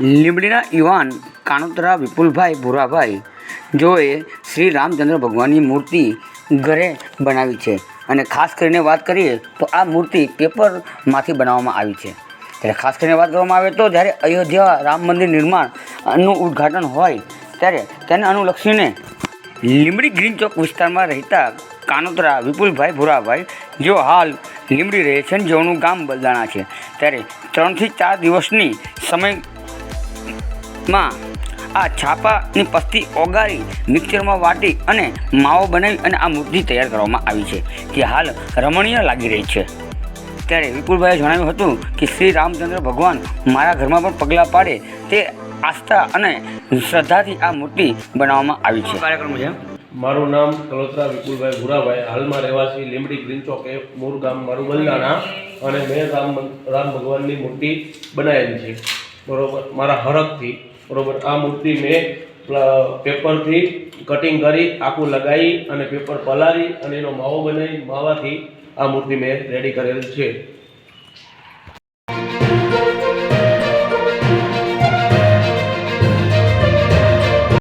લીંબડીના યુવાન કાણોતરા વિપુલભાઈ ભૂરાભાઈ જોએ શ્રી રામચંદ્ર ભગવાનની મૂર્તિ ઘરે બનાવી છે. અને ખાસ કરીને વાત કરીએ તો આ મૂર્તિ પેપરમાંથી બનાવવામાં આવી છે. ત્યારે ખાસ કરીને વાત કરવામાં આવે તો જ્યારે અયોધ્યા રામ મંદિર નિર્માણનું ઉદ્ઘાટન હોય, ત્યારે તેને અનુલક્ષીને લીંબડી ગ્રીન ચોક વિસ્તારમાં રહેતા કાનોતરા વિપુલભાઈ ભૂરાભાઈ જેઓ હાલ લીંબડી રહે છે જેઓનું ગામ બલદાણા છે. ત્યારે ત્રણથી ચાર દિવસની સમયમાં આ છાપાની પસ્તી ઓગાળી મિક્સરમાં વાટી અને માવો બનાવી અને આ મૂર્તિ તૈયાર કરવામાં આવી છે જે હાલ રમણીય લાગી રહી છે. ત્યારે વિપુલભાઈએ જણાવ્યું હતું કે શ્રી રામચંદ્ર ભગવાન મારા ઘરમાં પણ પગલાં પાડે તે આસ્થા અને શ્રદ્ધાથી આ મૂર્તિ બનાવવામાં આવી છે. કાર્યક્રમ છે. મારું નામ કલોત્રા વિપુલભાઈ ભુરાભાઈ. હાલમાં રહેવાસી લીમડી ગ્રીન ચોક એ મૂળ ગામ મારું બલદાણા અને મેં રામ રામ ભગવાનની મૂર્તિ બનાવેલી છે. બરોબર, મારા હરખથી, બરાબર, આ મૂર્તિ મેં પેપરથી કટિંગ કરી, આખું લગાવી અને પેપર પલાળી અને એનો માવો બનાવી, માવાથી આ મૂર્તિ મેં રેડી કરેલ છે.